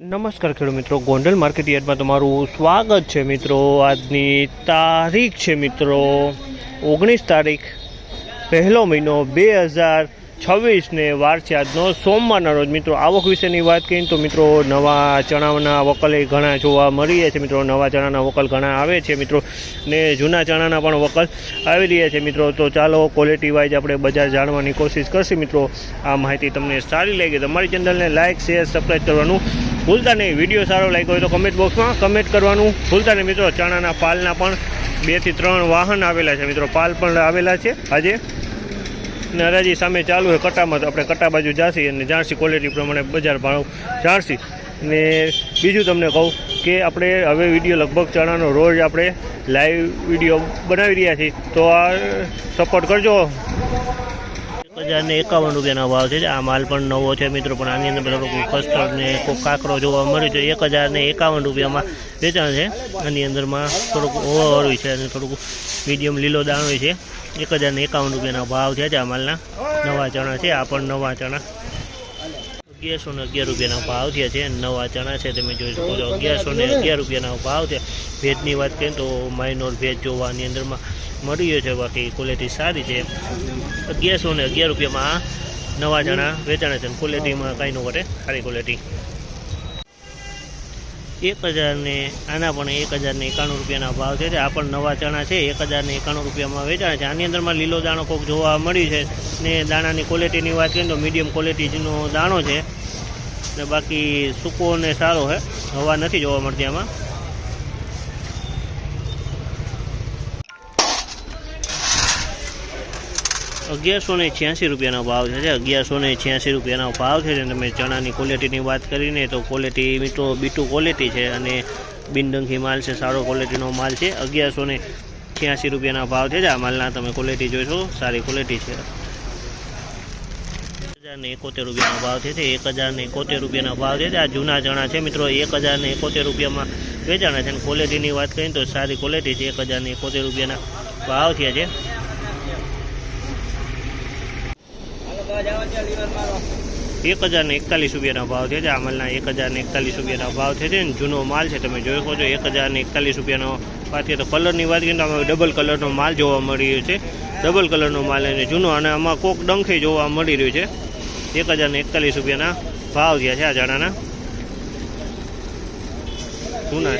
નમસ્કાર ખેડૂત મિત્રો, ગોંડલ માર્કેટ તમારું સ્વાગત છે મિત્રો. આજની તારીખ છે મિત્રો ઓગણીસ તારીખ, પહેલો મહિનો બે હજાર છવ્વીસને વાર આજનો સોમવારના રોજ. મિત્રો, આવક વિશેની વાત કરીએ તો મિત્રો, નવા ચણાના વકલ ઘણા જોવા મળી રહ્યા છે મિત્રો. નવા ચણાના વકલ ઘણા આવે છે મિત્રો ને જૂના ચણાના પણ વકલ આવી રહ્યા છે મિત્રો. તો ચાલો ક્વોલિટી વાઇઝ આપણે બજાર જાણવાની કોશિશ કરશું મિત્રો. આ માહિતી તમને સારી લાગી તમારી ચેનલને લાઇક શેર સબસ્ક્રાઈબ કરવાનું ભૂલતા નહીં. વીડિયો સારો લાગ્યો હોય તો કમેન્ટ બોક્સમાં કમેન્ટ કરવાનું. ભૂલતા નહીં મિત્રો. ચણાના પાલના પણ બેથી ત્રણ વાહન આવેલા છે મિત્રો. પાલ પણ આવેલા છે. આજે અને હરાજી સામે ચાલુ છે. કટામાં તો આપણે કટા બાજુ જાસી અને જાણસી ક્વોલિટી પ્રમાણે બજાર ભાવ જાણસી ને બીજું તમને કહું કે આપણે હવે વીડિયો લગભગ ચણાનો રોજ આપણે લાઈવ વીડિયો બનાવી રહ્યા છીએ. તો આ સપોર્ટ કરજો. એક હજાર ને એકાવન રૂપિયાનો ભાવ છે. આ માલ પણ નવો છે મિત્રો, પણ આની અંદર થોડુંક કસ્ટર્ડ ને કાકરો જોવા મળ્યો છે. એક હજાર ને એકાવન રૂપિયામાં વેચાણ છે. આની અંદરમાં થોડુંક ઓવર છે અને થોડુંક મીડિયમ લીલો દાણો છે. એક હજાર ને એકાવન રૂપિયાના ભાવ છે આ માલના. નવા ચણા છે. આ પણ નવા ચણા. અગિયારસો ને અગિયાર રૂપિયાના ભાવ થયા છે. નવા ચણા છે, તમે જોઈ શકો છો. અગિયારસો ને અગિયાર રૂપિયાના ભાવ છે. ભેજની વાત કરીએ તો માઇનોર ભેજ જોવાની અંદરમાં મળી ગયો છે. બાકી ક્વોલિટી સારી છે. અગિયારસો ને અગિયાર રૂપિયામાં નવા ચણા વેચાણે છે ક્વોલિટીમાં કાંઈ ન ઘટે સારી ક્વોલિટી એક હજારને આના પણ એક હજારને એકાણું રૂપિયાના ભાવ છે. આ પણ નવા ચણા છે. એક હજારને એકાણું રૂપિયામાં વેચાણ છે. આની અંદરમાં લીલો દાણો કોક જોવા મળ્યું છે ને દાણાની ક્વોલિટીની વાત કરીએ તો મીડિયમ ક્વોલિટીનો દાણો છે. ને બાકી સૂકો ને સારો છે હવા નથી જોવા મળતી આમાં. અગિયારસો ને છ્યાસી રૂપિયાનો ભાવ છે અગિયારસો ને છ્યાસી રૂપિયાનો ભાવ છે અને તમે ચણાની ક્વોલિટીની વાત કરીને તો ક્વોલિટી મીઠો બીટું ક્વોલિટી છે અને બિનડંખી માલ છે, સારો ક્વોલિટીનો માલ છે. અગિયારસો ને છ્યાસી રૂપિયાના ભાવ છે. આ માલના તમે ક્વોલિટી જોઈશો સારી ક્વોલિટી છે. હજારને એકોતેર રૂપિયાનો ભાવ છે એક હજારને એકોતેર રૂપિયાનો ભાવ છે. આ જૂના ચણા છે મિત્રો, એક હજારને એકોતેર રૂપિયામાં વેચાણા છે. અને ક્વોલિટીની વાત કરીએ તો સારી ક્વોલિટી છે. એક હજારને એકોતેર રૂપિયાના ભાવ થયા છે. એક હજાર ને એકતાલીસ રૂપિયાના ભાવ છે. આ માલના એક હજાર ને એકતાલીસ રૂપિયાના ભાવ છે. ને જૂનો માલ છે, તમે જોઈ શકો છો એક હજાર ને એકતાલીસ રૂપિયાનો વાત કરીએ તો કલરની વાત કરીએ તો અમે ડબલ કલરનો માલ જોવા મળી રહ્યો છે. ડબલ કલરનો માલ અને જૂનો, અને આમાં કોક ડંખે જોવા મળી રહ્યું છે. એક હજાર ને એકતાલીસ રૂપિયાના ભાવ થયા છે આ જાણાના જૂના.